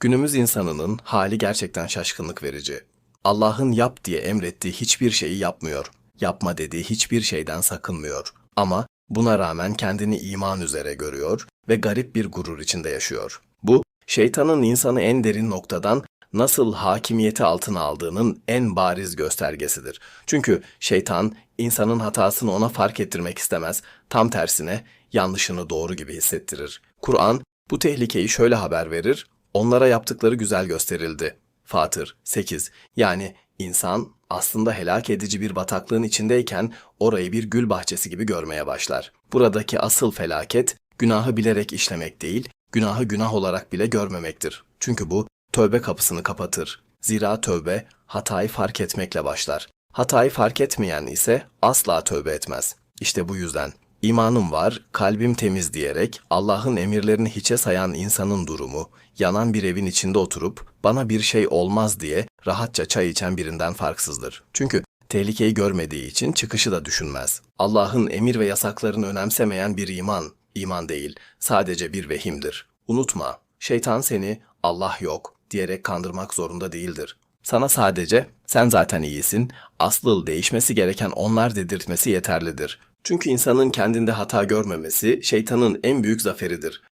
Günümüz insanının hali gerçekten şaşkınlık verici. Allah'ın yap diye emrettiği hiçbir şeyi yapmıyor. Yapma dediği hiçbir şeyden sakınmıyor. Ama buna rağmen kendini iman üzere görüyor ve garip bir gurur içinde yaşıyor. Bu, şeytanın insanı en derin noktadan nasıl hakimiyeti altına aldığının en bariz göstergesidir. Çünkü şeytan insanın hatasını ona fark ettirmek istemez. Tam tersine yanlışını doğru gibi hissettirir. Kur'an bu tehlikeyi şöyle haber verir. Onlara yaptıkları güzel gösterildi. Fatır 8. Yani insan aslında helak edici bir bataklığın içindeyken orayı bir gül bahçesi gibi görmeye başlar. Buradaki asıl felaket günahı bilerek işlemek değil, günahı günah olarak bile görmemektir. Çünkü bu tövbe kapısını kapatır. Zira tövbe hatayı fark etmekle başlar. Hatayı fark etmeyen ise asla tövbe etmez. İşte bu yüzden imanım var, kalbim temiz diyerek Allah'ın emirlerini hiçe sayan insanın durumu, yanan bir evin içinde oturup bana bir şey olmaz diye rahatça çay içen birinden farksızdır. Çünkü tehlikeyi görmediği için çıkışı da düşünmez. Allah'ın emir ve yasaklarını önemsemeyen bir iman, iman değil, sadece bir vehimdir. Unutma, şeytan seni Allah yok diyerek kandırmak zorunda değildir. Sana sadece sen zaten iyisin, asıl değişmesi gereken onlar dedirtmesi yeterlidir. Çünkü insanın kendinde hata görmemesi şeytanın en büyük zaferidir.